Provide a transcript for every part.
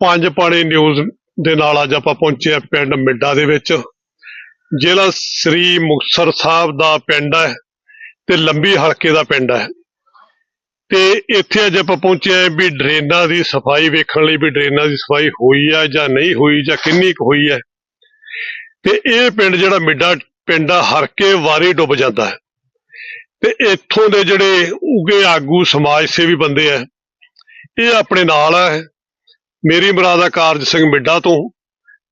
ਪੰਜ ਪਾਣੀ ਨਿਊਜ਼ ਦੇ ਨਾਲ ਅੱਜ ਆਪਾਂ ਪਹੁੰਚੇ ਆ ਪਿੰਡ ਮਿੱਡਾ ਦੇ ਵਿੱਚ। ਜ਼ਿਲ੍ਹਾ ਸ੍ਰੀ ਮੁਕਤਸਰ ਸਾਹਿਬ ਦਾ ਪਿੰਡ ਹੈ ਤੇ ਲੰਬੀ ਹਲਕੇ ਦਾ ਪਿੰਡ ਹੈ। ਤੇ ਇੱਥੇ ਅੱਜ ਆਪਾਂ ਪਹੁੰਚੇ ਆ ਵੀ ਡਰੇਨਾਂ ਦੀ ਸਫ਼ਾਈ ਵੇਖਣ ਲਈ ਵੀ ਡਰੇਨਾਂ ਦੀ ਸਫ਼ਾਈ ਹੋਈ ਆ ਜਾਂ ਨਹੀਂ ਹੋਈ ਜਾਂ ਕਿੰਨੀ ਕੁ ਹੋਈ ਹੈ। ਤੇ ਇਹ ਪਿੰਡ ਜਿਹੜਾ ਮਿੱਡਾ ਪਿੰਡ ਆ, ਹਰ ਵਾਰੀ ਡੁੱਬ ਜਾਂਦਾ ਹੈ। ਤੇ ਇੱਥੋਂ ਦੇ ਜਿਹੜੇ ਉਗੇ ਆਗੂ ਸਮਾਜ ਸੇਵੀ ਬੰਦੇ ਆ ਇਹ ਆਪਣੇ ਨਾਲ ਹੈ। ਮੇਰੀ ਮੁਰਾਦ ਆ ਕਾਰਜ ਸਿੰਘ ਮਿੱਡਾ ਤੋਂ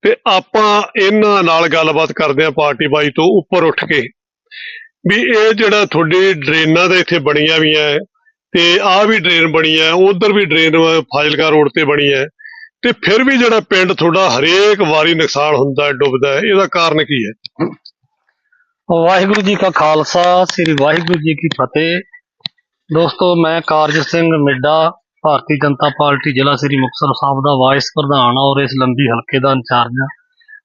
ਤੇ ਆਪਾਂ ਇਹਨਾਂ ਨਾਲ ਗੱਲਬਾਤ ਕਰਦੇ ਆ ਪਾਰਟੀ ਬਾਈ ਤੋਂ ਉੱਪਰ ਉੱਠ ਕੇ ਵੀ ਇਹ ਜਿਹੜਾ ਤੁਹਾਡੀ ਡਰੇਨਾਂ ਦੇ ਇੱਥੇ ਬਣੀਆਂ ਵੀ ਐ ਤੇ ਆਹ ਵੀ ਡਰੇਨ ਬਣੀ ਐ, ਉਧਰ ਵੀ ਡਰੇਨ ਫਾਜ਼ਿਲਕਾ ਰੋਡ ਤੇ ਬਣੀ ਐ ਤੇ ਫਿਰ ਵੀ ਜਿਹੜਾ ਪਿੰਡ ਤੁਹਾਡਾ ਹਰੇਕ ਵਾਰੀ ਨੁਕਸਾਨ ਹੁੰਦਾ ਡੁੱਬਦਾ ਇਹਦਾ ਕਾਰਨ ਕੀ ਹੈ ਵਾਹਿਗੁਰੂ ਜੀ ਕਾ ਖਾਲਸਾ, ਸ੍ਰੀ ਵਾਹਿਗੁਰੂ ਜੀ ਕੀ ਫਤਿਹ। ਦੋਸਤੋ, ਮੈਂ ਕਾਰਜ ਸਿੰਘ ਮਿੱਡਾ ਭਾਰਤੀ ਜਨਤਾ ਪਾਰਟੀ ਜ਼ਿਲ੍ਹਾ ਸ੍ਰੀ ਮੁਕਤਸਰ ਸਾਹਿਬ ਦਾ ਵਾਈਸ ਪ੍ਰਧਾਨ ਔਰ ਇਸ ਲੰਬੀ ਹਲਕੇ ਦਾ ਇੰਚਾਰਜ ਆ।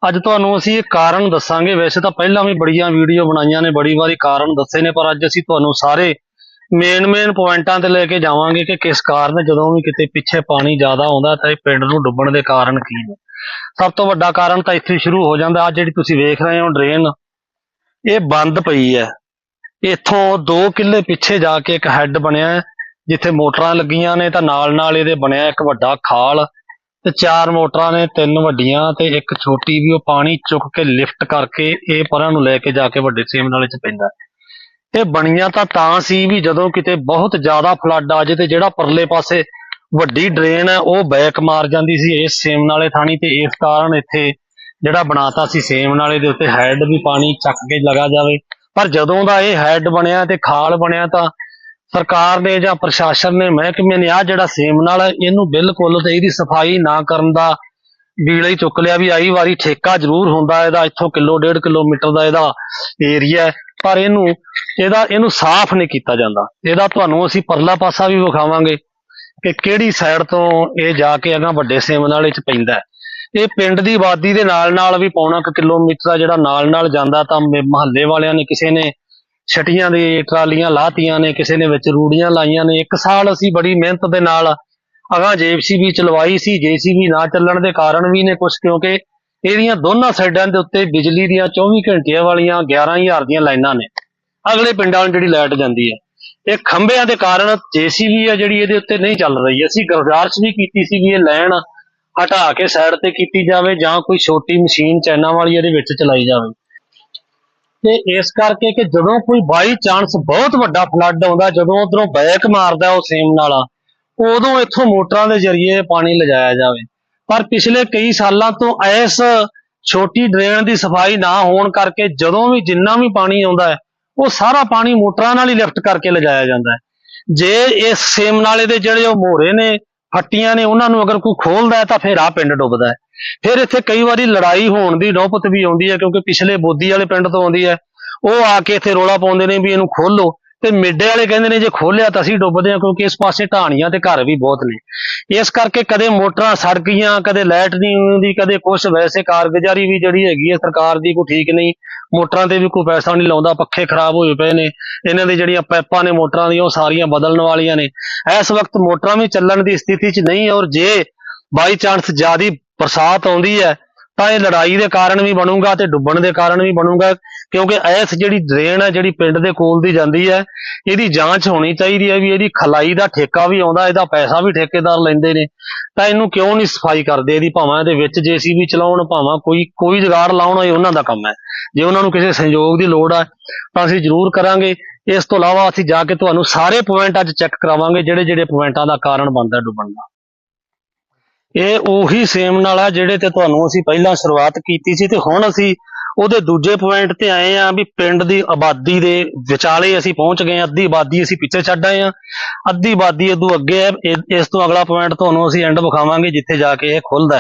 ਅੱਜ ਤੁਹਾਨੂੰ ਅਸੀਂ ਇਹ ਕਾਰਨ ਦੱਸਾਂਗੇ। ਵੈਸੇ ਤਾਂ ਪਹਿਲਾਂ ਵੀ ਬੜੀਆਂ ਵੀਡੀਓ ਬਣਾਈਆਂ ਨੇ ਬੜੀ ਵਾਰੀ ਕਾਰਨ ਦੱਸੇ ਨੇ ਪਰ ਅੱਜ ਅਸੀਂ ਤੁਹਾਨੂੰ ਸਾਰੇ ਮੇਨ ਮੇਨ ਪੁਆਇੰਟਾਂ ਤੇ ਲੈ ਕੇ ਜਾਵਾਂਗੇ ਕਿ ਕਿਸ ਕਾਰਨ ਜਦੋਂ ਵੀ ਕਿਤੇ ਪਿੱਛੇ ਪਾਣੀ ਜ਼ਿਆਦਾ ਆਉਂਦਾ ਤਾਂ ਇਹ ਪਿੰਡ ਨੂੰ ਡੁੱਬਣ ਦੇ ਕਾਰਨ ਕੀ ਨੇ। ਸਭ ਤੋਂ ਵੱਡਾ ਕਾਰਨ ਤਾਂ ਇੱਥੇ ਸ਼ੁਰੂ ਹੋ ਜਾਂਦਾ। ਆ ਜਿਹੜੀ ਤੁਸੀਂ ਵੇਖ ਰਹੇ ਹੋ ਡਰੇਨ ਇਹ ਬੰਦ ਪਈ ਹੈ। ਇੱਥੋਂ 2 ਕਿੱਲੇ ਪਿੱਛੇ ਜਾ ਕੇ ਇੱਕ ਹੈੱਡ ਬਣਿਆ ਹੈ, ਜਿੱਥੇ ਮੋਟਰਾਂ ਲੱਗੀਆਂ ਨੇ ਤਾਂ ਨਾਲ ਨਾਲ ਇਹਦੇ ਬਣਿਆ ਇੱਕ ਵੱਡਾ ਖਾਲ ਤੇ ਚਾਰ ਮੋਟਰਾਂ ਨੇ, ਤਿੰਨ ਵੱਡੀਆਂ ਤੇ ਇੱਕ ਛੋਟੀ ਵੀ, ਉਹ ਪਾਣੀ ਚੁੱਕ ਕੇ ਲਿਫਟ ਕਰਕੇ ਇਹ ਪਰਾਂ ਨੂੰ ਲੈ ਕੇ ਜਾ ਕੇ ਵੱਡੇ ਸੇਮ ਨਾਲੇ ਚ ਪੈਂਦਾ ਹੈ। ਇਹ ਬਣੀਆਂ ਤਾਂ ਤਾਂ ਸੀ ਵੀ ਜਦੋਂ ਕਿਤੇ ਬਹੁਤ ਜ਼ਿਆਦਾ ਫਲੱਡ ਆ ਜੇ ਤੇ ਜਿਹੜਾ ਪਰਲੇ ਪਾਸੇ ਵੱਡੀ ਡਰੇਨ ਹੈ, ਉਹ ਬੈਕ ਮਾਰ ਜਾਂਦੀ ਸੀ ਇਸ ਸੇਮ ਨਾਲੇ ਥਾਣੀ ਤੇ ਇਸ ਕਾਰਨ ਇੱਥੇ ਜਿਹੜਾ ਬਣਾਤਾ ਸੀ ਸੇਮ ਨਾਲੇ ਦੇ ਉੱਤੇ ਹੈਡ ਵੀ ਪਾਣੀ ਚੱਕ ਕੇ ਲਗਾ ਜਾਵੇ ਪਰ ਜਦੋਂ ਦਾ ਇਹ ਹੈਡ ਬਣਿਆ ਤੇ ਖਾਲ ਬਣਿਆ ਤਾਂ ਸਰਕਾਰ ਨੇ ਜਾਂ ਪ੍ਰਸ਼ਾਸਨ ਨੇ ਮਹਿਕਮੇ ਨੇ ਆ ਜਿਹੜਾ ਸੇਮ ਨਾਲ ਇਹਨੂੰ ਬਿਲਕੁਲ ਤੇ ਇਹਦੀ ਸਫ਼ਾਈ ਨਾ ਕਰਨ ਦਾ ਬੀੜਾ ਹੀ ਚੁੱਕ ਲਿਆ ਵੀ ਆਈ ਵਾਰੀ ਠੇਕਾ ਜ਼ਰੂਰ ਹੁੰਦਾ, ਇਹਦਾ ਇੱਥੋਂ ਕਿਲੋ, ਡੇਢ ਕਿਲੋਮੀਟਰ ਦਾ ਇਹਦਾ ਏਰੀਆ ਪਰ ਇਹਨੂੰ, ਇਹਦਾ, ਇਹਨੂੰ ਸਾਫ਼ ਨਹੀਂ ਕੀਤਾ ਜਾਂਦਾ। ਇਹਦਾ ਤੁਹਾਨੂੰ ਅਸੀਂ ਪਰਲਾ ਪਾਸਾ ਵੀ ਵਿਖਾਵਾਂਗੇ ਕਿ ਕਿਹੜੀ ਸਾਈਡ ਤੋਂ ਇਹ ਜਾ ਕੇ ਅਗਾ ਵੱਡੇ ਸੇਮ ਨਾਲੇ ਚ ਪੈਂਦਾ ਇਹ ਪਿੰਡ ਦੀ ਆਬਾਦੀ ਦੇ ਨਾਲ ਨਾਲ ਵੀ ਪੌਣਾ ਕਿਲੋਮੀਟਰ ਦਾ ਜਿਹੜਾ ਨਾਲ ਨਾਲ ਜਾਂਦਾ ਤਾਂ ਮਹੱਲੇ ਵਾਲਿਆਂ ਨੇ ਕਿਸੇ ਨੇ ਛਟੀਆਂ ਦੇ ਟਰਾਲੀਆਂ ਲਾਤੀਆਂ ਨੇ, ਕਿਸੇ ਨੇ ਵਿੱਚ ਰੂੜੀਆਂ ਲਾਈਆਂ ਨੇ। ਇੱਕ ਸਾਲ ਅਸੀਂ ਬੜੀ ਮਿਹਨਤ ਦੇ ਨਾਲ ਅਗਾ ਜੇਸੀਬੀ ਚਲਵਾਈ ਸੀ, ਜੇਸੀਬੀ ਨਾ ਚੱਲਣ ਦੇ ਕਾਰਨ ਵੀ ਨੇ ਕੁਝ ਕਿਉਂਕਿ ਇਹਦੀਆਂ ਦੋਨਾਂ ਸਾਈਡਾਂ ਦੇ ਉੱਤੇ ਬਿਜਲੀ ਦੀਆਂ 24 ਘੰਟਿਆਂ ਵਾਲੀਆਂ 11000 ਦੀਆਂ ਲਾਈਨਾਂ ਨੇ। ਅਗਲੇ ਪਿੰਡਾਂ ਨੂੰ ਜਿਹੜੀ ਲਾਈਟ ਜਾਂਦੀ ਹੈ। ਇਹ ਖੰਭਿਆਂ ਦੇ ਕਾਰਨ ਜੇਸੀਬੀ ਆ ਜਿਹੜੀ ਇਹਦੇ ਉੱਤੇ ਨਹੀਂ ਚੱਲ ਰਹੀ। ਅਸੀਂ ਗੁਜ਼ਾਰਿਸ਼ ਵੀ ਕੀਤੀ ਸੀ ਵੀ ਇਹ ਲਾਈਨ ਹਟਾ ਕੇ ਸਾਈਡ ਤੇ ਕੀਤੀ ਜਾਵੇ ਜਾਂ ਕੋਈ ਛੋਟੀ ਮਸ਼ੀਨ ਚੈਨਾਂ ਵਾਲੀ ਇਹਦੇ ਵਿੱਚ ਚਲਾਈ ਜਾਵੇ। ਤੇ ਇਸ ਕਰਕੇ ਕਿ ਜਦੋਂ ਕੋਈ ਬਾਈ ਚਾਂਸ ਬਹੁਤ ਵੱਡਾ ਫਲੱਡ ਆਉਂਦਾ, ਜਦੋਂ ਉਧਰੋਂ ਬੈਕ ਮਾਰਦਾ ਉਹ ਸੇਮ ਨਾਲਾ, ਉਦੋਂ ਇੱਥੋਂ ਮੋਟਰਾਂ ਦੇ ਜ਼ਰੀਏ ਪਾਣੀ ਲਿਜਾਇਆ ਜਾਵੇ। ਪਰ ਪਿਛਲੇ ਕਈ ਸਾਲਾਂ ਤੋਂ ਇਸ ਛੋਟੀ ਡਰੇਨ ਦੀ ਸਫ਼ਾਈ ਨਾ ਹੋਣ ਕਰਕੇ ਜਦੋਂ ਵੀ ਜਿੰਨਾ ਵੀ ਪਾਣੀ ਆਉਂਦਾ ਹੈ, ਉਹ ਸਾਰਾ ਪਾਣੀ ਮੋਟਰਾਂ ਨਾਲ ਹੀ ਲਿਫਟ ਕਰਕੇ ਲਿਜਾਇਆ ਜਾਂਦਾ ਹੈ। ਜੇ ਇਸ ਸੇਮ ਨਾਲੇ ਦੇ ਜਿਹੜੇ ਉਹ ਮੋਰੇ ਨੇ ਫੱਟੀਆਂ ਨੇ ਉਹਨਾਂ ਨੂੰ ਅਗਰ ਕੋਈ ਖੋਲਦਾ ਤਾਂ ਫਿਰ ਆ ਪਿੰਡ ਡੁੱਬਦਾ ਹੈ। ਫਿਰ ਇੱਥੇ ਕਈ ਵਾਰੀ ਲੜਾਈ ਹੋਣ ਦੀ ਨੌਬਤ ਵੀ ਆਉਂਦੀ ਹੈ ਕਿਉਂਕਿ ਪਿਛਲੇ ਬੋਦੀ ਵਾਲੇ ਪਿੰਡ ਤੋਂ ਆਉਂਦੀ ਹੈ। ਉਹ ਆ ਕੇ ਇੱਥੇ ਰੋਲਾ ਪਾਉਂਦੇ ਨੇ ਵੀ ਇਹਨੂੰ ਖੋਲੋ। ਤੇ ਮਿੱਡੇ ਵਾਲੇ ਕਹਿੰਦੇ ਨੇ ਜੇ ਖੋਲਿਆ ਤਾਂ ਅਸੀਂ ਡੁੱਬਦੇ ਹਾਂ ਕਿਉਂਕਿ ਇਸ ਪਾਸੇ ਢਾਣੀਆਂ ਤੇ ਘਰ ਵੀ ਬਹੁਤ ਨੇ। ਇਸ ਕਰਕੇ ਕਦੇ ਮੋਟਰਾਂ ਸੜ ਗਈਆਂ, ਕਦੇ ਲਾਈਟ ਨਹੀਂ ਆਉਂਦੀ ਕਦੇ ਕੁਛ ਵੈਸੇ ਕਾਰਗੁਜ਼ਾਰੀ ਵੀ ਜਿਹੜੀ ਹੈਗੀ ਹੈ ਸਰਕਾਰ ਦੀ ਕੋਈ ਠੀਕ ਨਹੀਂ। ਮੋਟਰਾਂ ਤੇ ਵੀ ਕੋਈ ਪੈਸਾ ਨਹੀਂ ਲਾਉਂਦਾ, ਪੱਖੇ ਖਰਾਬ ਹੋਏ ਪਏ ਨੇ। ਇਹਨਾਂ ਦੀ ਜਿਹੜੀਆਂ ਪਾਈਪਾਂ ਨੇ ਮੋਟਰਾਂ ਦੀਆਂ, ਉਹ ਸਾਰੀਆਂ ਬਦਲਣ ਵਾਲੀਆਂ ਨੇ। ਇਸ ਵਕਤ ਮੋਟਰਾਂ ਵੀ ਚੱਲਣ ਦੀ ਸਥਿਤੀ 'ਚ ਨਹੀਂ, ਔਰ ਜੇ ਬਾਈ ਚਾਂਸ ਜ਼ਿਆਦੀ ਬਰਸਾਤ ਆਉਂਦੀ ਹੈ ਤਾਂ ਇਹ ਲੜਾਈ ਦੇ ਕਾਰਨ ਵੀ ਬਣੂਗਾ ਤੇ ਡੁੱਬਣ ਦੇ ਕਾਰਨ ਵੀ ਬਣੂਗਾ, ਕਿਉਂਕਿ ਇਸ ਜਿਹੜੀ ਡਰੇਨ ਹੈ, ਜਿਹੜੀ ਪਿੰਡ ਦੇ ਕੋਲ ਦੀ ਜਾਂਦੀ ਹੈ, ਇਹਦੀ ਜਾਂਚ ਹੋਣੀ ਚਾਹੀਦੀ ਹੈ ਵੀ ਇਹਦੀ ਖਲਾਈ ਦਾ ਠੇਕਾ ਵੀ ਆਉਂਦਾ, ਇਹਦਾ ਪੈਸਾ ਵੀ ਠੇਕੇਦਾਰ ਲੈਂਦੇ ਨੇ, ਤਾਂ ਇਹਨੂੰ ਕਿਉਂ ਨਹੀਂ ਸਫ਼ਾਈ ਕਰਦੇ ਇਹਦੀ ਭਾਵਾਂ? ਇਹਦੇ ਵਿੱਚ ਜੀਸੀਬੀ ਚਲਾਉਣ ਭਾਵਾਂ, ਕੋਈ ਕੋਈ ਜੁਗਾੜ ਲਾਉਣ, ਇਹ ਉਹਨਾਂ ਦਾ ਕੰਮ ਹੈ। ਜੇ ਉਹਨਾਂ ਨੂੰ ਕਿਸੇ ਸਹਿਯੋਗ ਦੀ ਲੋੜ ਹੈ ਤਾਂ ਅਸੀਂ ਜ਼ਰੂਰ ਕਰਾਂਗੇ। ਇਸ ਤੋਂ ਇਲਾਵਾ ਅਸੀਂ ਜਾ ਕੇ ਤੁਹਾਨੂੰ ਸਾਰੇ ਪੁਆਇੰਟ ਅੱਜ ਚੈੱਕ ਕਰਾਵਾਂਗੇ, ਜਿਹੜੇ ਜਿਹੜੇ ਪੁਆਇੰਟਾਂ ਦਾ ਕਾਰਨ ਬਣਦਾ ਡੁੱਬਣ ਦਾ। ਇਹ ਉਹੀ ਸੇਮ ਨਾਲ ਆ ਜਿਹੜੇ ਤੇ ਤੁਹਾਨੂੰ ਅਸੀਂ ਪਹਿਲਾਂ ਸ਼ੁਰੂਆਤ ਕੀਤੀ ਸੀ ਤੇ ਹੁਣ ਅਸੀਂ ਉਹਦੇ ਦੂਜੇ ਪੁਆਇੰਟ ਤੇ ਆਏ ਆ ਵੀ ਪਿੰਡ ਦੀ ਆਬਾਦੀ ਦੇ ਵਿਚਾਲੇ ਅਸੀਂ ਪਹੁੰਚ ਗਏ ਹਾਂ। ਅੱਧੀ ਆਬਾਦੀ ਅਸੀਂ ਪਿੱਛੇ ਛੱਡ ਆਏ ਆ ਅੱਧੀ ਆਬਾਦੀ ਇਦੋਂ ਅੱਗੇ ਹੈ। ਇਸ ਤੋਂ ਅਗਲਾ ਪੁਆਇੰਟ ਤੁਹਾਨੂੰ ਅਸੀਂ ਐਂਡ ਵਿਖਾਵਾਂਗੇ ਜਿੱਥੇ ਜਾ ਕੇ ਇਹ ਖੁੱਲਦਾ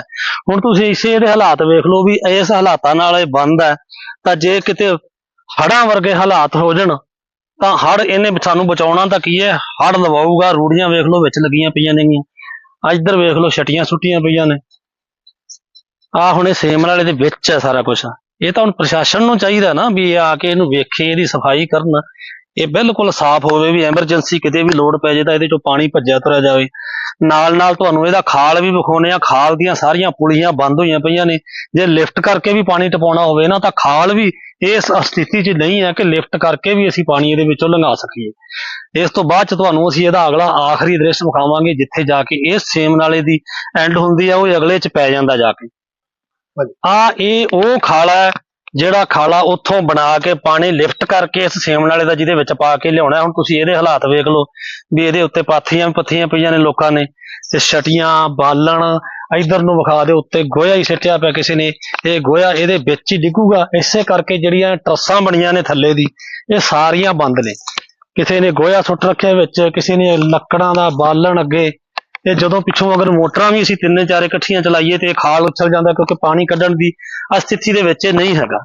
ਹੁਣ ਤੁਸੀਂ ਇਸੇ ਦੇ ਹਾਲਾਤ ਵੇਖ ਲਓ ਵੀ ਇਸ ਹਾਲਾਤਾਂ ਨਾਲ ਇਹ ਬੰਦ ਹੈ। ਤਾਂ ਜੇ ਕਿਤੇ ਹੜ੍ਹਾਂ ਵਰਗੇ ਹਾਲਾਤ ਹੋ ਜਾਣ, ਤਾਂ ਹੜ੍ਹ ਇਹਨੇ ਸਾਨੂੰ ਬਚਾਉਣਾ ਤਾਂ ਕੀ ਹੈ? ਹੜ੍ਹ ਲਵਾਊਗਾ। ਰੂੜੀਆਂ ਵੇਖ ਲਓ ਵਿੱਚ ਲੱਗੀਆਂ ਪਈਆਂ ਨੇਗੀਆਂ। ਆ ਇੱਧਰ ਵੇਖ ਲਓ ਛਟੀਆਂ ਸੁੱਟੀਆਂ ਪਈਆਂ ਨੇ। ਆ ਹੁਣ ਇਹ ਸੇਮ ਵਾਲੇ ਦੇ ਵਿੱਚ ਹੈ ਸਾਰਾ ਕੁਝ ਇਹ ਤਾਂ ਹੁਣ ਪ੍ਰਸ਼ਾਸਨ ਨੂੰ ਚਾਹੀਦਾ ਨਾ ਵੀ ਇਹ ਆ ਕੇ ਇਹਨੂੰ ਵੇਖੇ, ਇਹਦੀ ਸਫ਼ਾਈ ਕਰਨ। ਇਹ ਬਿਲਕੁਲ ਸਾਫ਼ ਹੋਵੇ ਵੀ ਐਮਰਜੈਂਸੀ ਕਿਤੇ ਵੀ ਲੋੜ ਪੈ ਜੇ ਤਾਂ ਇਹਦੇ ਚੋਂ ਪਾਣੀ ਭੱਜਿਆ ਤੁਰਿਆ ਜਾਵੇ। ਨਾਲ ਨਾਲ ਤੁਹਾਨੂੰ ਇਹਦਾ ਖਾਲ ਵੀ ਵਿਖਾਉਨੇ ਆ। ਖਾਲ ਦੀਆਂ ਸਾਰੀਆਂ ਪੁਲੀਆਂ ਬੰਦ ਹੋਈਆਂ ਪਈਆਂ ਨੇ। ਜੇ ਲਿਫਟ ਕਰਕੇ ਵੀ ਪਾਣੀ ਟਪਾਉਣਾ ਹੋਵੇ ਨਾ ਤਾਂ ਖਾਲ ਵੀ ਇਸ ਸਥਿਤੀ 'ਚ ਨਹੀਂ ਹੈ ਕਿ ਲਿਫਟ ਕਰਕੇ ਵੀ ਅਸੀਂ ਪਾਣੀ ਇਹਦੇ ਵਿੱਚੋਂ ਲੰਘਾ ਸਕੀਏ। ਇਸ ਤੋਂ ਬਾਅਦ 'ਚ ਤੁਹਾਨੂੰ ਅਸੀਂ ਇਹਦਾ ਅਗਲਾ ਆਖਰੀ ਦ੍ਰਿਸ਼ ਵਿਖਾਵਾਂਗੇ ਜਿੱਥੇ ਜਾ ਕੇ ਇਸ ਸੇਮ ਨਾਲੇ ਦੀ ਐਂਡ ਹੁੰਦੀ ਆ ਉਹ ਅਗਲੇ 'ਚ ਪੈ ਜਾਂਦਾ ਜਾ ਕੇ। ਆ ਇਹ ਉਹ ਖਾਲਾ ਹੈ ਜਿਹੜਾ ਖਾਲਾ ਉੱਥੋਂ ਬਣਾ ਕੇ ਪਾਣੀ ਲਿਫਟ ਕਰਕੇ ਇਸ ਸੇਮ ਨਾਲੇ ਦਾ ਜਿਹਦੇ ਵਿੱਚ ਪਾ ਕੇ ਲਿਆਉਣਾ ਹੁਣ ਤੁਸੀਂ ਇਹਦੇ ਹਾਲਾਤ ਵੇਖ ਲਓ ਵੀ ਇਹਦੇ ਉੱਤੇ ਪਾਥੀਆਂ ਪੱਥੀਆਂ ਪਈਆਂ ਨੇ ਲੋਕਾਂ ਨੇ ਤੇ ਛਟੀਆਂ ਬਾਲਣ ਇਧਰ ਨੂੰ ਵਿਖਾ ਦੇ ਉੱਤੇ ਗੋਇਆ ਹੀ ਸਿੱਟਿਆ ਪਿਆ ਕਿਸੇ ਨੇ। ਇਹ ਗੋਇਆ ਇਹਦੇ ਵਿੱਚ ਹੀ ਡਿੱਗੂਗਾ। ਇਸੇ ਕਰਕੇ ਜਿਹੜੀਆਂ ਟਰੱਸਾਂ ਬਣੀਆਂ ਨੇ ਥੱਲੇ ਦੀ, ਇਹ ਸਾਰੀਆਂ ਬੰਦ ਨੇ। ਕਿਸੇ ਨੇ ਗੋਇਆ ਸੁੱਟ ਰੱਖਿਆ ਵਿੱਚ, ਕਿਸੇ ਨੇ ਲੱਕੜਾਂ ਦਾ ਬਾਲਣ ਅੱਗੇ। ਇਹ ਜਦੋਂ ਪਿੱਛੋਂ ਅਗਰ ਮੋਟਰਾਂ ਵੀ ਅਸੀਂ ਤਿੰਨੇ ਚਾਰੇ ਇਕੱਠੀਆਂ ਚਲਾਈਏ ਤੇ ਇਹ ਖਾਲ ਉੱਛਲ ਜਾਂਦਾ ਕਿਉਂਕਿ ਪਾਣੀ ਕੱਢਣ ਦੀ ਆਹ ਸਥਿਤੀ ਦੇ ਵਿੱਚ ਇਹ ਨਹੀਂ ਹੈਗਾ।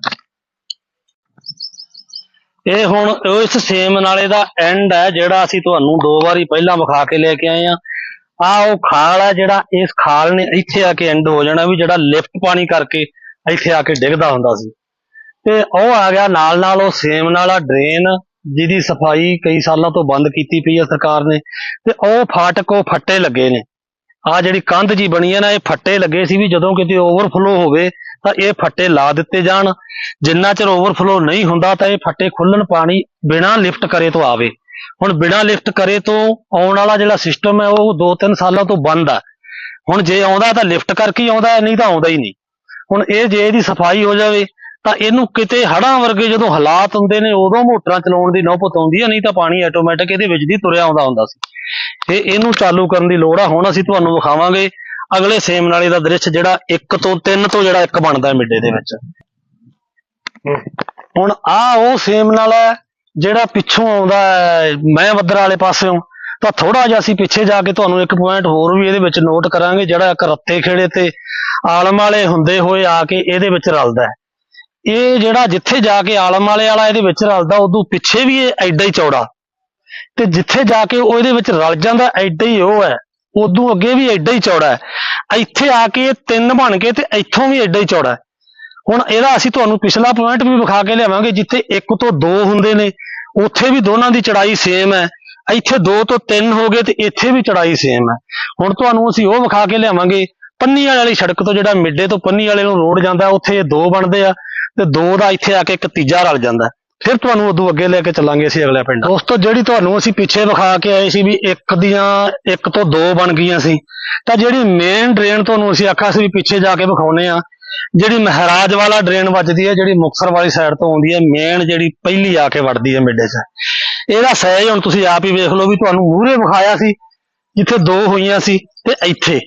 ਇਹ ਹੁਣ ਇਸ ਸੇਮ ਨਾਲੇ ਦਾ ਐਂਡ ਹੈ ਜਿਹੜਾ ਅਸੀਂ ਤੁਹਾਨੂੰ ਦੋ ਵਾਰੀ ਪਹਿਲਾਂ ਵਿਖਾ ਕੇ ਲੈ ਕੇ ਆਏ ਆ ਆ ਉਹ ਖਾਲ ਹੈ ਜਿਹੜਾ ਇਸ ਖਾਲ ਨੇ ਇੱਥੇ ਆ ਕੇ ਐਂਡ ਹੋ ਜਾਣਾ ਵੀ ਜਿਹੜਾ ਲਿਫਟ ਪਾਣੀ ਕਰਕੇ ਇੱਥੇ ਆ ਕੇ ਡਿੱਗਦਾ ਹੁੰਦਾ ਸੀ। ਤੇ ਉਹ ਆ ਗਿਆ ਨਾਲ ਨਾਲ ਉਹ ਸੇਮ ਨਾਲਾ ਡਰੇਨ ਜਿਹਦੀ ਸਫ਼ਾਈ ਕਈ ਸਾਲਾਂ ਤੋਂ ਬੰਦ ਕੀਤੀ ਪਈ ਹੈ ਸਰਕਾਰ ਨੇ ਤੇ ਉਹ ਫਾਟਕ ਉਹ ਫੱਟੇ ਲੱਗੇ ਨੇ। ਆ ਜਿਹੜੀ ਕੰਧ ਜੀ ਬਣੀ ਹੈ ਨਾ, ਇਹ ਫੱਟੇ ਲੱਗੇ ਸੀ ਵੀ ਜਦੋਂ ਕਿਤੇ ਓਵਰਫਲੋ ਹੋਵੇ ਤਾਂ ਇਹ ਫੱਟੇ ਲਾ ਦਿੱਤੇ ਜਾਣ। ਜਿੰਨਾ ਚਿਰ ਓਵਰਫਲੋ ਨਹੀਂ ਹੁੰਦਾ ਤਾਂ ਇਹ ਫੱਟੇ ਖੁੱਲਣ ਪਾਣੀ ਬਿਨਾਂ ਲਿਫਟ ਕਰੇ ਤੋਂ ਆਵੇ। ਹੁਣ ਬਿਨਾਂ ਲਿਫਟ ਕਰੇ ਤੋਂ ਆਉਣ ਵਾਲਾ ਜਿਹੜਾ ਸਿਸਟਮ ਹੈ ਉਹ 2-3 ਸਾਲਾਂ ਤੋਂ ਬੰਦ ਆ। ਹੁਣ ਜੇ ਆਉਂਦਾ ਤਾਂ ਲਿਫਟ ਕਰਕੇ ਹੀ ਆਉਂਦਾ ਨਹੀਂ ਤਾਂ ਆਉਂਦਾ ਹੀ ਨਹੀਂ। ਹੁਣ ਇਹ ਜੇ ਇਹਦੀ ਸਫ਼ਾਈ ਹੋ ਜਾਵੇ ਤਾਂ ਇਹਨੂੰ ਕਿਤੇ ਹੜਾਂ ਵਰਗੇ ਜਦੋਂ ਹਾਲਾਤ ਹੁੰਦੇ ਨੇ ਉਦੋਂ ਮੋਟਰਾਂ ਚਲਾਉਣ ਦੀ ਨੌਬਤ ਆਉਂਦੀ ਹੈ ਨਹੀਂ ਤਾਂ ਪਾਣੀ ਆਟੋਮੈਟਿਕ ਇਹਦੇ ਵਿੱਚ ਦੀ ਤੁਰਿਆ ਆਉਂਦਾ ਹੁੰਦਾ ਸੀ। ਤੇ ਇਹਨੂੰ ਚਾਲੂ ਕਰਨ ਦੀ ਲੋੜ ਆ ਹੁਣ ਅਸੀਂ ਤੁਹਾਨੂੰ ਵਿਖਾਵਾਂਗੇ ਅਗਲੇ ਸੇਮ ਨਾਲੇ ਦਾ ਦ੍ਰਿਸ਼ ਜਿਹੜਾ 1 ਤੋਂ 3 ਤੋਂ ਜਿਹੜਾ ਇੱਕ ਬਣਦਾ ਹੈ ਮਿੱਡੇ ਦੇ ਵਿੱਚ। ਹੁਣ ਆ ਉਹ ਸੇਮ ਨਾਲਾ ਹੈ ਜਿਹੜਾ ਪਿੱਛੋਂ ਆਉਂਦਾ ਹੈ, ਮੈਂ ਵੱਦਰ ਵਾਲੇ ਪਾਸਿਓਂ ਤਾਂ ਥੋੜਾ ਜਿਹਾ ਅਸੀਂ ਪਿੱਛੇ ਜਾ ਕੇ ਤੁਹਾਨੂੰ ਇੱਕ ਪੁਆਇੰਟ ਹੋਰ ਵੀ ਇਹਦੇ ਵਿੱਚ ਨੋਟ ਕਰਾਂਗੇ, ਜਿਹੜਾ ਇੱਕ ਰੱਤੇ ਖੇੜੇ ਤੇ ਆਲਮ ਵਾਲੇ ਹੁੰਦੇ ਹੋਏ ਆ ਕੇ ਇਹਦੇ ਵਿੱਚ ਰਲਦਾ ਹੈ। ਇਹ ਜਿਹੜਾ ਜਿੱਥੇ ਜਾ ਕੇ ਆਲਮ ਵਾਲੇ ਵਾਲਾ ਇਹਦੇ ਵਿੱਚ ਰਲਦਾ, ਉਦੋਂ ਪਿੱਛੇ ਵੀ ਇਹ ਐਡਾ ਹੀ ਚੌੜਾ। ਤੇ ਜਿੱਥੇ ਜਾ ਕੇ ਉਹ ਇਹਦੇ ਵਿੱਚ ਰਲ ਜਾਂਦਾ, ਐਡਾ ਹੀ ਉਹ ਹੈ, ਉਦੋਂ ਅੱਗੇ ਵੀ ਐਡਾ ਹੀ ਚੌੜਾ ਹੈ। ਇੱਥੇ ਆ ਕੇ ਇਹ ਤਿੰਨ ਬਣ ਕੇ ਤੇ ਇੱਥੋਂ ਵੀ ਐਡਾ ਹੀ ਚੌੜਾ ਹੈ। ਹੁਣ ਇਹਦਾ ਅਸੀਂ ਤੁਹਾਨੂੰ ਪਿਛਲਾ ਪੁਆਇੰਟ ਵੀ ਵਿਖਾ ਕੇ ਲਿਆਵਾਂਗੇ, ਜਿੱਥੇ ਇੱਕ ਤੋਂ ਦੋ ਹੁੰਦੇ ਨੇ ਉੱਥੇ ਵੀ ਦੋਨਾਂ ਦੀ ਚੜਾਈ ਸੇਮ ਹੈ। ਇੱਥੇ 2 ਤੋਂ 3 ਹੋ ਗਏ ਤੇ ਇੱਥੇ ਵੀ ਚੜਾਈ ਸੇਮ ਹੈ। ਹੁਣ ਤੁਹਾਨੂੰ ਅਸੀਂ ਉਹ ਵਿਖਾ ਕੇ ਲਿਆਵਾਂਗੇ, ਪੰਨੀ ਵਾਲੀ ਸੜਕ ਤੋਂ ਜਿਹੜਾ ਮਿੱਡੇ ਤੋਂ ਪੰਨੀ ਵਾਲੇ ਨੂੰ ਰੋਡ ਜਾਂਦਾ, ਉੱਥੇ ਇਹ ਦੋ ਬਣਦੇ ਆ ਤੇ ਦੋ ਦਾ ਇੱਥੇ ਆ ਕੇ ਇੱਕ ਤੀਜਾ ਰਲ ਜਾਂਦਾ। ਫਿਰ ਤੁਹਾਨੂੰ ਉਦੋਂ ਅੱਗੇ ਲੈ ਕੇ ਚੱਲਾਂਗੇ ਅਸੀਂ ਅਗਲੇ ਪਿੰਡ। ਦੋਸਤੋ, ਜਿਹੜੀ ਤੁਹਾਨੂੰ ਅਸੀਂ ਪਿੱਛੇ ਵਿਖਾ ਕੇ ਆਏ ਸੀ ਵੀ ਇੱਕ ਦੀਆਂ, ਇੱਕ ਤੋਂ ਦੋ ਬਣ ਗਈਆਂ ਸੀ, ਤਾਂ ਜਿਹੜੀ ਮੇਨ ਡਰੇਨ ਤੁਹਾਨੂੰ ਅਸੀਂ ਆਖਿਆ ਸੀ ਵੀ ਪਿੱਛੇ ਜਾ ਕੇ ਵਿਖਾਉਨੇ ਆ ਜਿਹੜੀ ਮਹਾਰਾਜ ਵਾਲਾ ਡਰੇਨ ਵੱਜਦੀ ਹੈ ਜਿਹੜੀ ਮੁਕਸਰ ਵਾਲੀ ਸਾਈਡ ਤੋਂ ਆਉਂਦੀ ਹੈ ਮੇਨ ਜਿਹੜੀ ਪਹਿਲੀ ਆ ਕੇ ਵੜਦੀ ਹੈ ਮਿੱਡੇ 'ਚ। ਇਹਦਾ ਸਾਈਜ਼ ਹੁਣ ਤੁਸੀਂ ਆਪ ਹੀ ਵੇਖ ਲਓ ਵੀ ਤੁਹਾਨੂੰ ਮੂਹਰੇ ਵਿਖਾਇਆ ਸੀ ਜਿੱਥੇ ਦੋ ਹੋਈਆਂ ਸੀ ਤੇ ਇੱਥੇ।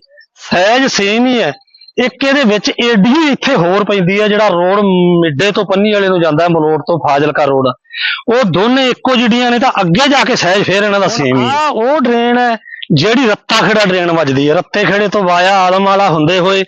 ਸਾਈਜ਼ ਸੇਮ ਹੀ ਹੈ। ਇੱਕ ਇਹਦੇ ਵਿੱਚ ਏਡੀ ਇੱਥੇ ਹੋਰ ਪੈਂਦੀ ਹੈ ਜਿਹੜਾ ਰੋਡ ਮਿੱਡੇ ਤੋਂ ਪੰਨੀ ਵਾਲੇ ਨੂੰ ਜਾਂਦਾ ਹੈ ਮਲੋਟ ਤੋਂ ਫਾਜ਼ਿਲਕਾ ਰੋਡ। ਉਹ ਦੋਨੇ ਇੱਕੋ ਜਿਹੜੀਆਂ ਨੇ ਤਾਂ ਅੱਗੇ ਜਾ ਕੇ ਸਾਈਜ਼ ਫੇਰ ਇਹਨਾਂ ਦਾ ਸੇਮ ਹੀ ਆ ਉਹ ਡਰੇਨ ਹੈ ਜਿਹੜੀ ਰੱਤਾ ਖੇੜਾ ਡਰੇਨ ਵੱਜਦੀ ਹੈ। ਰੱਤੇ ਖੇੜੇ ਤੋਂ ਵਾਇਆ ਆਲਮ ਵਾਲਾ ਹੁੰਦੇ ਹੋਏ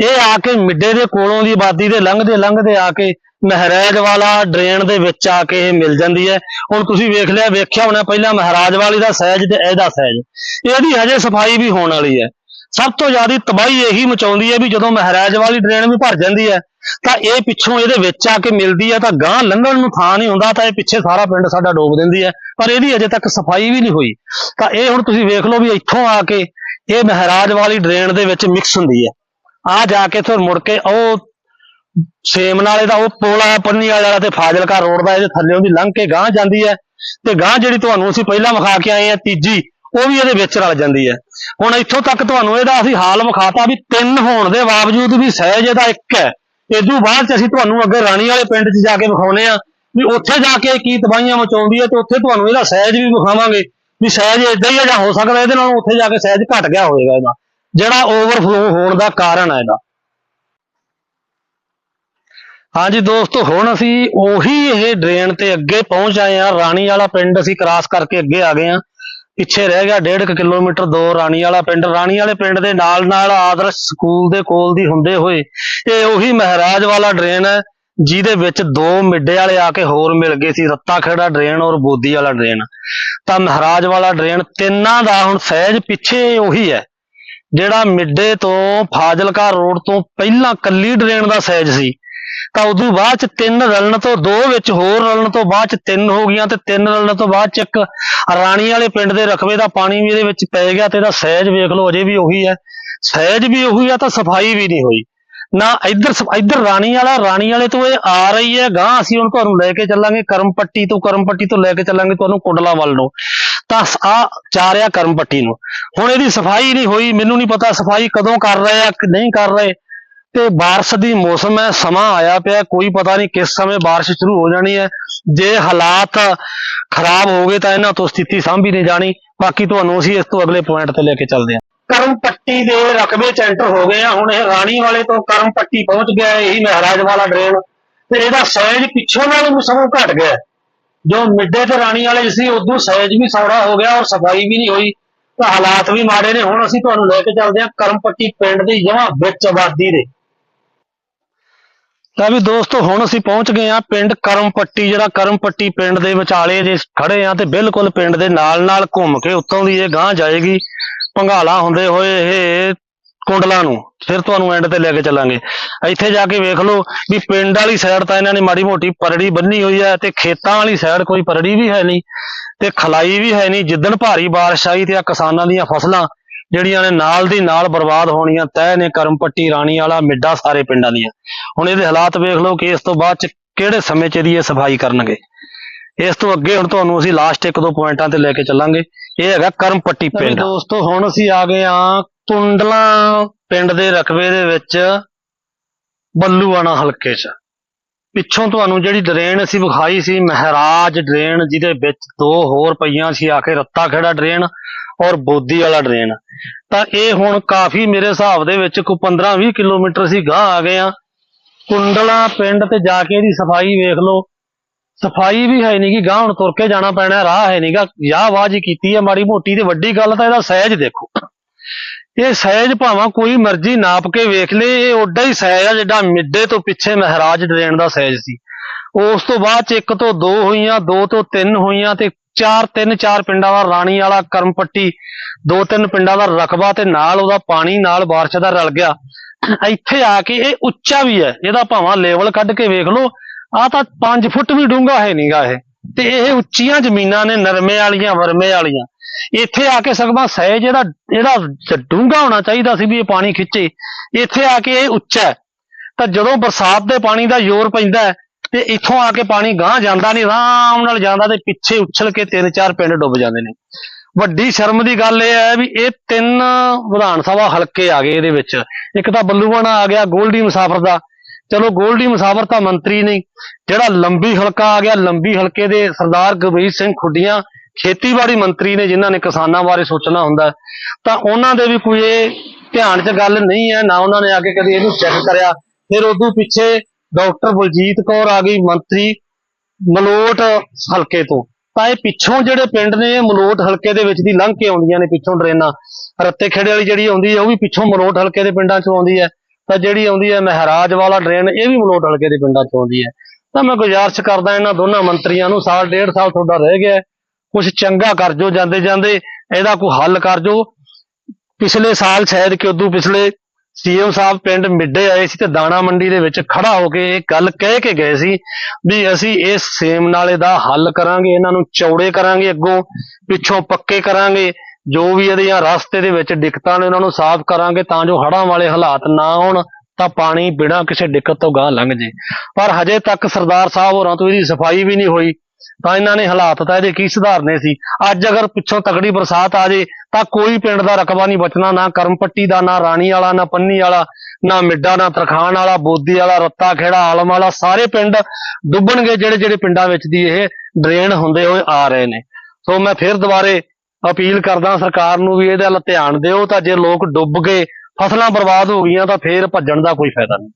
ਇਹ ਆ ਕੇ ਮਿੱਡੇ ਦੇ ਕੋਲੋਂ ਦੀ ਆਬਾਦੀ ਦੇ ਲੰਘਦੇ ਲੰਘਦੇ ਆ ਕੇ ਮਹਾਰਾਜ ਵਾਲਾ ਡਰੇਨ ਦੇ ਵਿੱਚ ਆ ਕੇ ਇਹ ਮਿਲ ਜਾਂਦੀ ਹੈ। ਹੁਣ ਤੁਸੀਂ ਵੇਖ ਲਿਆ, ਵੇਖਿਆ ਹੋਣਾ ਪਹਿਲਾਂ ਮਹਾਰਾਜ ਵਾਲੀ ਦਾ ਸਹਿਜ ਤੇ ਇਹਦਾ ਸਹਿਜ। ਇਹਦੀ ਹਜੇ ਸਫ਼ਾਈ ਵੀ ਹੋਣ ਵਾਲੀ ਹੈ। ਸਭ ਤੋਂ ਜ਼ਿਆਦਾ ਤਬਾਹੀ ਇਹੀ ਮਚਾਉਂਦੀ ਹੈ ਵੀ ਜਦੋਂ ਮਹਾਰਾਜ ਵਾਲੀ ਡਰੇਨ ਵੀ ਭਰ ਜਾਂਦੀ ਹੈ, ਤਾਂ ਇਹ ਪਿੱਛੋਂ ਇਹਦੇ ਵਿੱਚ ਆ ਕੇ ਮਿਲਦੀ ਹੈ, ਤਾਂ ਗਾਂ ਲੰਘਣ ਨੂੰ ਥਾਂ ਨਹੀਂ ਹੁੰਦਾ, ਤਾਂ ਇਹ ਪਿੱਛੇ ਸਾਰਾ ਪਿੰਡ ਸਾਡਾ ਡੋਬ ਦਿੰਦੀ ਹੈ। ਪਰ ਇਹਦੀ ਅਜੇ ਤੱਕ ਸਫ਼ਾਈ ਵੀ ਨਹੀਂ ਹੋਈ। ਤਾਂ ਇਹ ਹੁਣ ਤੁਸੀਂ ਵੇਖ ਲਓ ਵੀ ਇੱਥੋਂ ਆ ਕੇ ਇਹ ਮਹਾਰਾਜ ਵਾਲੀ ਡਰੇਨ ਦੇ ਵਿੱਚ ਮਿਕਸ ਹੁੰਦੀ ਹੈ। ਆ ਜਾ ਕੇ ਫਿਰ ਮੁੜ ਕੇ ਉਹ ਸੇਮ ਨਾਲੇ ਦਾ ਉਹ ਪੁਲ ਆ, ਪੰਨੀ ਵਾਲਾ ਤੇ ਫਾਜ਼ਿਲਕਾ ਰੋਡ ਦਾ, ਇਹਦੇ ਥੱਲੇੋਂ ਦੀ ਲੰਘ ਕੇ ਗਾਂਹ ਜਾਂਦੀ ਹੈ। ਤੇ ਗਾਂ ਜਿਹੜੀ ਤੁਹਾਨੂੰ ਅਸੀਂ ਪਹਿਲਾਂ ਵਿਖਾ ਕੇ ਆਏ ਆ ਤੀਜੀ, ਉਹ ਵੀ ਇਹਦੇ ਵਿੱਚ ਰਲ ਜਾਂਦੀ ਹੈ। ਹੁਣ ਇੱਥੋਂ ਤੱਕ ਤੁਹਾਨੂੰ ਇਹਦਾ ਅਸੀਂ ਹਾਲ ਵਿਖਾਤਾ ਵੀ ਤਿੰਨ ਹੋਣ ਦੇ ਬਾਵਜੂਦ ਵੀ ਸਹਿਜ ਇਹਦਾ ਇੱਕ ਹੈ। ਇਦੋਂ ਬਾਅਦ ਚ ਅਸੀਂ ਤੁਹਾਨੂੰ ਅੱਗੇ ਰਾਣੀ ਵਾਲੇ ਪਿੰਡ 'ਚ ਜਾ ਕੇ ਵਿਖਾਉਨੇ ਆ ਵੀ ਉੱਥੇ ਜਾ ਕੇ ਕੀ ਤਬਾਹੀਆਂ ਮਚਾਉਂਦੀ ਹੈ ਤੇ ਉੱਥੇ ਤੁਹਾਨੂੰ ਇਹਦਾ ਸਹਿਜ ਵੀ ਵਿਖਾਵਾਂਗੇ ਵੀ ਸਹਿਜ ਇਦਾਂ ਹੀ ਹੈ ਜਾਂ ਹੋ ਸਕਦਾ ਇਹਦੇ ਨਾਲੋਂ ਉੱਥੇ ਜਾ ਕੇ ਸਹਿਜ ਘਟ ਗਿਆ ਹੋਵੇਗਾ ਇਹਦਾ। ਜਿਹੜਾ ਓਵਰਫਲੋ ਹੋਣ ਦਾ ਕਾਰਨ ਹੈ ਇਹਦਾ। ਹਾਂਜੀ ਦੋਸਤੋ, ਹੁਣ ਅਸੀਂ ਉਹੀ ਇਹ ਡਰੇਨ ਤੇ ਅੱਗੇ ਪਹੁੰਚ ਆਏ ਆ ਰਾਣੀ ਵਾਲਾ ਪਿੰਡ ਅਸੀਂ ਕ੍ਰਾਸ ਕਰਕੇ ਅੱਗੇ ਆ ਗਏ ਆ ਪਿੱਛੇ ਰਹਿ ਗਿਆ 1.5 ਕਿਲੋਮੀਟਰ ਦੋ ਰਾਣੀ ਵਾਲਾ ਪਿੰਡ। ਰਾਣੀ ਵਾਲੇ ਪਿੰਡ ਦੇ ਨਾਲ ਨਾਲ ਆਦਰਸ਼ ਸਕੂਲ ਦੇ ਕੋਲ ਦੀ ਹੁੰਦੇ ਹੋਏ ਇਹ ਉਹੀ ਮਹਾਰਾਜ ਵਾਲਾ ਡਰੇਨ ਹੈ, ਜਿਹਦੇ ਵਿੱਚ ਦੋ ਮਿੱਡੇ ਵਾਲੇ ਆ ਕੇ ਹੋਰ ਮਿਲ ਗਏ ਸੀ। ਰੱਤਾ ਖੇੜਾ ਡਰੇਨ ਔਰ ਬੋਦੀ ਵਾਲਾ ਡਰੇਨ ਤਾਂ ਮਹਾਰਾਜ ਵਾਲਾ ਡਰੇਨ ਤਿੰਨਾਂ ਦਾ ਹੁਣ ਸਹਿਜ ਪਿੱਛੇ ਉਹੀ ਹੈ। ਜਿਹੜਾ ਮਿੱਡੇ ਤੋਂ ਫਾਜ਼ਿਲਕਾ ਰੋਡ ਤੋਂ ਪਹਿਲਾਂ ਕੱਲੀ ਡਰੇਨ ਦਾ ਸਾਈਜ਼ ਸੀ, ਤਾਂ ਉਦੋਂ ਬਾਅਦ ਚ ਤਿੰਨ ਰਲਣ ਤੋਂ ਦੋ ਵਿੱਚ ਹੋਰ ਰਲਣ ਤੋਂ ਬਾਅਦ ਚ ਤਿੰਨ ਹੋ ਗਈਆਂ ਤੇ ਤਿੰਨ ਰਲਣ ਤੋਂ ਬਾਅਦ ਚ ਇੱਕ ਰਾਣੀ ਵਾਲੇ ਪਿੰਡ ਦੇ ਰਕਬੇ ਦਾ ਪਾਣੀ ਵੀ ਇਹਦੇ ਵਿੱਚ ਪੈ ਗਿਆ ਤੇ ਇਹਦਾ ਸਹਿਜ ਵੇਖ ਲਓ ਅਜੇ ਵੀ ਉਹੀ ਹੈ। ਸਹਿਜ ਵੀ ਉਹੀ ਆ ਤਾਂ ਸਫ਼ਾਈ ਵੀ ਨਹੀਂ ਹੋਈ। ਨਾ ਇੱਧਰ ਸ- ਇੱਧਰ ਰਾਣੀ ਵਾਲਾ, ਰਾਣੀ ਵਾਲੇ ਤੋਂ ਇਹ ਆ ਰਹੀ ਹੈ ਗਾਂ ਅਸੀਂ ਹੁਣ ਤੁਹਾਨੂੰ ਲੈ ਕੇ ਚੱਲਾਂਗੇ ਕਰਮਪੱਟੀ ਤੋਂ ਕਰਮਪੱਟੀ ਤੋਂ ਲੈ ਕੇ ਚੱਲਾਂਗੇ, ਤੁਹਾਨੂੰ ਕੁੰਡਲਾ ਵੱਲ ਨੂੰ। ਤਾਂ ਆ ਰਿਹਾ ਕਰਮ ਪੱਟੀ ਨੂੰ। ਹੁਣ ਇਹਦੀ ਸਫ਼ਾਈ ਨਹੀਂ ਹੋਈ, ਮੈਨੂੰ ਨਹੀਂ ਪਤਾ ਸਫ਼ਾਈ ਕਦੋਂ ਕਰ ਰਹੇ ਆ, ਕਿ ਨਹੀਂ ਕਰ ਰਹੇ। ਤੇ ਬਾਰਿਸ਼ ਦੀ ਮੌਸਮ ਹੈ, ਸਮਾਂ ਆਇਆ ਪਿਆ, ਕੋਈ ਪਤਾ ਨਹੀਂ ਕਿਸ ਸਮੇਂ ਬਾਰਿਸ਼ ਸ਼ੁਰੂ ਹੋ ਜਾਣੀ ਹੈ। ਜੇ ਹਾਲਾਤ ਖਰਾਬ ਹੋ ਗਏ ਤਾਂ ਇਹਨਾਂ ਤੋਂ ਸਥਿਤੀ ਸਾਂਭੀ ਨਹੀਂ ਜਾਣੀ। ਬਾਕੀ ਤੁਹਾਨੂੰ ਅਸੀਂ ਇਸ ਤੋਂ ਅਗਲੇ ਪੁਆਇੰਟ ਤੇ ਲੈ ਕੇ ਚੱਲਦੇ ਹਾਂ। ਕਰਮ ਪੱਟੀ ਦੇ ਰਕਬੇ ਚ ਐਂਟਰ ਹੋ ਗਏ ਆ, ਹੁਣ ਇਹ ਰਾਣੀ ਵਾਲੇ ਤੋਂ ਕਰਮ ਪੱਟੀ ਪਹੁੰਚ ਗਿਆ, ਇਹੀ ਮਹਾਰਾਜ ਵਾਲਾ ਡਰੇਨ। ਤੇ ਇਹਦਾ ਸਾਈਜ਼ ਪਿੱਛੋਂ ਨਾਲੋਂ ਵੀ ਸਗੋਂ ਘਟ ਗਿਆ। ਹੈ। ਜੋ ਤੇ ਰਾਣੀ ਵਾਲੇ ਸੀ, ਉਦੋਂ ਸਾਈਜ਼ ਵੀ ਸੌੜਾ ਹੋ ਗਿਆ ਔਰ ਸਫ਼ਾਈ ਵੀ ਨਹੀਂ ਹੋਈ ਤਾਂ ਹਾਲਾਤ ਵੀ ਮਾੜੇ ਨੇ, ਹੁਣ ਅਸੀਂ ਤੁਹਾਨੂੰ ਲੈ ਕੇ ਚੱਲਦੇ ਹਾਂ ਕਰਮ ਪਿੰਡ ਦੀ ਜਮਾਂ ਵਿੱਚ ਆਬਾਦੀ ਦੇ ਤਾਂ ਵੀ ਦੋਸਤੋ, ਹੁਣ ਅਸੀਂ ਪਹੁੰਚ ਗਏ ਆ ਪਿੰਡ ਕਰਮਪੱਟੀ, ਜਿਹੜਾ ਕਰਮਪੱਟੀ ਪਿੰਡ ਦੇ ਵਿਚਾਲੇ ਜੇ ਖੜੇ ਆ ਤੇ ਬਿਲਕੁਲ ਪਿੰਡ ਦੇ ਨਾਲ ਨਾਲ ਘੁੰਮ ਕੇ ਉੱਤੋਂ ਦੀ ਇਹ ਗਾਂਹ ਜਾਏਗੀ ਭੰਗਾਲਾ ਹੁੰਦੇ ਹੋਏ ਇਹ ਕੁੰਡਲਾਂ ਨੂੰ ਫਿਰ ਤੁਹਾਨੂੰ ਐਂਡ ਤੇ ਲੈ ਕੇ ਚੱਲਾਂਗੇ। ਇੱਥੇ ਜਾ ਕੇ ਵੇਖ ਲਓ ਵੀ ਪਿੰਡ ਵਾਲੀ ਸਾਈਡ ਤਾਂ ਇਹਨਾਂ ਨੇ ਮਾੜੀ ਮੋਟੀ ਪਰੜੀ ਬੰਨੀ ਹੋਈ ਹੈ ਤੇ ਖੇਤਾਂ ਵਾਲੀ ਸਾਈਡ ਕੋਈ ਪਰੜੀ ਵੀ ਹੈ ਨਹੀਂ ਤੇ ਖਲਾਈ ਵੀ ਹੈ ਨਹੀਂ। ਜਿੱਦਣ ਭਾਰੀ ਬਾਰਿਸ਼ ਆਈ ਤੇ ਆ ਕਿਸਾਨਾਂ ਦੀਆਂ ਫਸਲਾਂ ਜਿਹੜੀਆਂ ਨੇ ਨਾਲ ਦੀ ਨਾਲ ਬਰਬਾਦ ਹੋਣੀਆਂ ਤੈਅ ਨੇ ਕਰਮਪੱਟੀ ਰਾਣੀ ਵਾਲਾ ਮਿੱਡਾ ਸਾਰੇ ਪਿੰਡਾਂ ਦੀਆਂ। ਹੁਣ ਇਹਦੇ ਹਾਲਾਤ ਵੇਖ ਲਓ ਕਿ ਇਸ ਤੋਂ ਬਾਅਦ ਚ ਕਿਹੜੇ ਸਮੇਂ ਚ ਇਹਦੀ ਇਹ ਸਫ਼ਾਈ ਕਰਨਗੇ। ਇਸ ਤੋਂ ਅੱਗੇ ਹੁਣ ਤੁਹਾਨੂੰ ਅਸੀਂ ਲਾਸਟ ਇੱਕ ਦੋ ਪੁਆਇੰਟਾਂ ਤੇ ਲੈ ਕੇ ਚੱਲਾਂਗੇ। ਇਹ ਹੈਗਾ ਕਰਮਪੱਟੀ ਪਿੰਡ। ਦੋਸਤੋ ਹੁਣ ਅਸੀਂ ਆ ਗਏ ਆ ਕੁੰਡਲਾ ਪਿੰਡ ਦੇ ਰਕਬੇ ਦੇ ਵਿੱਚ ਬੱਲੂਆਣਾ ਹਲਕੇ 'ਚ। ਪਿੱਛੋਂ ਤੁਹਾਨੂੰ ਜਿਹੜੀ ਡਰੇਨ ਅਸੀਂ ਵਿਖਾਈ ਸੀ, ਮਹਾਰਾਜ ਡਰੇਨ, ਜਿਹਦੇ ਵਿੱਚ ਦੋ ਹੋਰ ਪਈਆਂ ਸੀ, ਆ ਕੇ ਰੱਤਾ ਖੇੜਾ ਡਰੇਨ ਔਰ ਬੋਦੀ ਵਾਲਾ ਡਰੇਨ। ਤਾਂ ਇਹ ਹੁਣ ਕਾਫੀ ਮੇਰੇ ਹਿਸਾਬ ਦੇ ਵਿੱਚ ਕੋਈ 15-20 ਕਿਲੋਮੀਟਰ ਅਸੀਂ ਗਾਂ ਆ ਗਏ ਆ ਕੁੰਡਲਾ ਪਿੰਡ ਤੇ ਜਾ ਕੇ ਇਹਦੀ ਸਫ਼ਾਈ ਵੇਖ ਲਓ। ਸਫ਼ਾਈ ਵੀ ਹੈ ਨਹੀਂ ਕਿ ਗਾਂ ਹੁਣ ਤੁਰ ਕੇ ਜਾਣਾ ਪੈਣਾ, ਰਾਹ ਹੈ ਨਹੀਂਗਾ ਯਾਹ ਆਵਾਜ਼ ਹੀ ਕੀਤੀ ਹੈ ਮਾੜੀ ਮੋਟੀ ਤੇ ਵੱਡੀ ਗੱਲ ਤਾਂ ਇਹਦਾ ਸਹਿਜ ਦੇਖੋ। ਇਹ ਸਹਿਜ ਭਾਵਾਂ ਕੋਈ ਮਰਜ਼ੀ ਨਾਪ ਕੇ ਵੇਖ ਲੇ, ਇਹ ਓਡਾ ਹੀ ਸਹਿਜ ਆ ਜਿਹੜਾ ਮਿੱਡੇ ਤੋਂ ਪਿੱਛੇ ਮਹਿਰਾਜ ਡਰੇਨ ਦਾ ਸਹਿਜ ਸੀ। ਉਸ ਤੋਂ ਬਾਅਦ ਚ ਇੱਕ ਤੋਂ ਦੋ ਹੋਈਆਂ, ਦੋ ਤੋਂ ਤਿੰਨ ਹੋਈਆਂ ਤੇ ਚਾਰ, ਤਿੰਨ, ਚਾਰ ਪਿੰਡਾਂ ਦਾ ਰਾਣੀ ਵਾਲਾ ਕਰਮਪੱਟੀ, ਦੋ, ਤਿੰਨ ਪਿੰਡਾਂ ਦਾ ਰਕਬਾ ਤੇ ਨਾਲ ਉਹਦਾ ਪਾਣੀ, ਨਾਲ ਬਾਰਿਸ਼ ਦਾ ਰਲ ਗਿਆ। ਇੱਥੇ ਆ ਕੇ ਇਹ ਉੱਚਾ ਵੀ ਹੈ, ਇਹਦਾ ਭਾਵਾਂ ਲੈਵਲ ਕੱਢ ਕੇ ਵੇਖ ਲਓ ਆ ਤਾਂ 5 ਫੁੱਟ ਵੀ ਡੂੰਘਾ ਹੈ ਨਹੀਂਗਾ ਇਹ। ਤੇ ਇਹ ਉੱਚੀਆਂ ਜ਼ਮੀਨਾਂ ਨੇ, ਨਰਮੇ ਵਾਲੀਆਂ, ਵਰਮੇ ਵਾਲੀਆਂ। ਇੱਥੇ ਆ ਕੇ ਸਗਵਾ ਸਹਿਜ ਜਿਹੜਾ ਇਹਦਾ ਡੂੰਘਾ ਹੋਣਾ ਚਾਹੀਦਾ ਸੀ ਵੀ ਇਹ ਪਾਣੀ ਖਿੱਚੇ, ਇੱਥੇ ਆ ਕੇ ਇਹ ਉੱਚਾ ਹੈ। ਤਾਂ ਜਦੋਂ ਬਰਸਾਤ ਦੇ ਪਾਣੀ ਦਾ ਜ਼ੋਰ ਪੈਂਦਾ ਤੇ ਇੱਥੋਂ ਆ ਕੇ ਪਾਣੀ ਗਾਂਹ ਜਾਂਦਾ ਨਹੀਂ, ਆਰਾਮ ਨਾਲ ਜਾਂਦਾ ਤੇ ਪਿੱਛੇ ਉਛਲ ਕੇ ਤਿੰਨ ਚਾਰ ਪਿੰਡ ਡੁੱਬ ਜਾਂਦੇ ਨੇ। ਵੱਡੀ ਸ਼ਰਮ ਦੀ ਗੱਲ ਇਹ ਹੈ ਵੀ ਇਹ ਤਿੰਨ ਵਿਧਾਨ ਸਭਾ ਹਲਕੇ ਆ ਗਏ ਇਹਦੇ ਵਿੱਚ। ਇੱਕ ਤਾਂ ਬੱਲੂਆਣਾ ਆ ਗਿਆ, ਗੋਲਡੀ ਮੁਸਾਫਰ ਦਾ। ਚਲੋ ਗੋਲਡੀ ਮੁਸਾਫਰ ਤਾਂ ਮੰਤਰੀ ਨਹੀਂ, ਜਿਹੜਾ ਲੰਬੀ ਹਲਕਾ ਆ ਗਿਆ, ਲੰਬੀ ਹਲਕੇ ਦੇ ਸਰਦਾਰ ਗੁਰਬੀਰ ਸਿੰਘ ਖੁੱਡੀਆਂ ਖੇਤੀਬਾੜੀ ਮੰਤਰੀ ਨੇ ਜਿਨ੍ਹਾਂ ਨੇ ਕਿਸਾਨਾਂ ਬਾਰੇ ਸੋਚਣਾ ਹੁੰਦਾ ਤਾਂ ਉਹਨਾਂ ਦੇ ਵੀ ਕੋਈ ਇਹ ਧਿਆਨ 'ਚ ਗੱਲ ਨਹੀਂ ਹੈ, ਨਾ ਉਹਨਾਂ ਨੇ ਆ ਕੇ ਕਦੇ ਇਹਨੂੰ ਚੈੱਕ ਕਰਿਆ। ਫਿਰ ਉਦੋਂ ਪਿੱਛੇ ਡਾਕਟਰ ਬਲਜੀਤ ਕੌਰ ਆ ਗਈ ਮੰਤਰੀ ਮਲੋਟ ਹਲਕੇ ਤੋਂ। ਤਾਂ ਇਹ ਪਿੱਛੋਂ ਜਿਹੜੇ ਪਿੰਡ ਨੇ ਮਲੋਟ ਹਲਕੇ ਦੇ ਵਿੱਚ ਦੀ ਲੰਘ ਕੇ ਆਉਂਦੀਆਂ ਨੇ ਪਿੱਛੋਂ ਡਰੇਨਾਂ। ਰੱਤੇ ਖੇੜੇ ਵਾਲੀ ਜਿਹੜੀ ਆਉਂਦੀ ਹੈ, ਉਹ ਵੀ ਪਿੱਛੋਂ ਮਲੋਟ ਹਲਕੇ ਦੇ ਪਿੰਡਾਂ ਚੋਂ ਆਉਂਦੀ ਹੈ। ਤਾਂ ਜਿਹੜੀ ਆਉਂਦੀ ਹੈ, ਮਹਾਰਾਜ ਵਾਲਾ ਡਰੇਨ, ਇਹ ਵੀ ਮਲੋਟ ਹਲਕੇ ਦੇ ਪਿੰਡਾਂ ਚੋਂ ਆਉਂਦੀ ਹੈ। ਤਾਂ ਮੈਂ ਗੁਜ਼ਾਰਿਸ਼ ਕਰਦਾ ਇਹਨਾਂ ਦੋਨਾਂ ਮੰਤਰੀਆਂ ਨੂੰ, ਸਾਲ, ਡੇਢ ਸਾਲ ਤੁਹਾਡਾ ਰਹਿ ਗਿਆ ਕੁਝ ਚੰਗਾ ਕਰ ਜੋ ਜਾਂਦੇ ਜਾਂਦੇ ਇਹਦਾ ਕੋਈ ਹੱਲ ਕਰ ਜੋ ਪਿਛਲੇ ਸਾਲ ਸ਼ਾਇਦ ਕਿ ਉਦੋਂ ਪਿਛਲੇ ਸੀਐਮ ਸਾਹਿਬ ਪਿੰਡ ਮਿੱਡੇ ਆਏ ਸੀ ਤੇ ਦਾਣਾ ਮੰਡੀ ਦੇ ਵਿੱਚ ਖੜਾ ਹੋ ਕੇ ਇਹ ਗੱਲ ਕਹਿ ਕੇ ਗਏ ਸੀ ਵੀ ਅਸੀਂ ਇਸ ਸੇਮ ਨਾਲੇ ਦਾ ਹੱਲ ਕਰਾਂਗੇ, ਇਹਨਾਂ ਨੂੰ ਚੌੜੇ ਕਰਾਂਗੇ ਅੱਗੋਂ, ਪਿੱਛੋਂ ਪੱਕੇ ਕਰਾਂਗੇ। ਜੋ ਵੀ ਇਹਦੀਆਂ ਰਸਤੇ ਦੇ ਵਿੱਚ ਦਿੱਕਤਾਂ ਨੇ ਉਹਨਾਂ ਨੂੰ ਸਾਫ਼ ਕਰਾਂਗੇ ਤਾਂ ਜੋ ਹੜ੍ਹਾਂ ਵਾਲੇ ਹਾਲਾਤ ਨਾ ਹੋਣ, ਤਾਂ ਪਾਣੀ ਬਿਨਾਂ ਕਿਸੇ ਦਿੱਕਤ ਤੋਂ ਗਾਂ ਲੰਘ ਜੇ। ਪਰ ਹਜੇ ਤੱਕ ਸਰਦਾਰ ਸਾਹਿਬ ਹੋਰਾਂ ਤੋਂ ਇਹਦੀ ਸਫ਼ਾਈ ਵੀ ਨਹੀਂ ਹੋਈ। ਤਾਂ ਇਹਨਾਂ ਨੇ ਹਾਲਾਤ ਤਾਂ ਇਹਦੇ ਕੀ ਸੁਧਾਰਨੇ ਸੀ। ਅੱਜ ਅਗਰ ਪਿੱਛੋਂ ਤਗੜੀ ਬਰਸਾਤ ਆ ਜੇ, ਤਾਂ ਕੋਈ ਪਿੰਡ ਦਾ ਰਕਬਾ ਨਹੀਂ ਬਚਣਾ, ਨਾ ਕਰਮਪੱਟੀ ਦਾ, ਨਾ ਰਾਣੀ ਵਾਲਾ, ਨਾ ਪੰਨੀ ਵਾਲਾ, ਨਾ ਮਿੱਡਾ, ਨਾ ਤਰਖਾਣ ਵਾਲਾ, ਬੋਦੀ ਵਾਲਾ, ਰੱਤਾ, ਖੇੜਾ, ਆਲਮ ਵਾਲਾ, ਸਾਰੇ ਪਿੰਡ ਡੁੱਬਣਗੇ ਜਿਹੜੇ ਜਿਹੜੇ ਪਿੰਡਾਂ ਵਿੱਚ ਦੀ ਇਹ ਡਰੇਨ ਹੁੰਦੇ ਹੋਏ ਆ ਰਹੇ ਨੇ। ਸੋ ਮੈਂ ਫਿਰ ਦੁਬਾਰੇ ਅਪੀਲ ਕਰਦਾ ਸਰਕਾਰ ਨੂੰ ਵੀ ਇਹਦੇ ਵੱਲ ਧਿਆਨ ਦਿਓ, ਤਾਂ ਜੇ ਲੋਕ ਡੁੱਬ ਗਏ, ਫਸਲਾਂ ਬਰਬਾਦ ਹੋ ਗਈਆਂ, ਤਾਂ ਫੇਰ ਭੱਜਣ ਦਾ ਕੋਈ ਫਾਇਦਾ ਨਹੀਂ।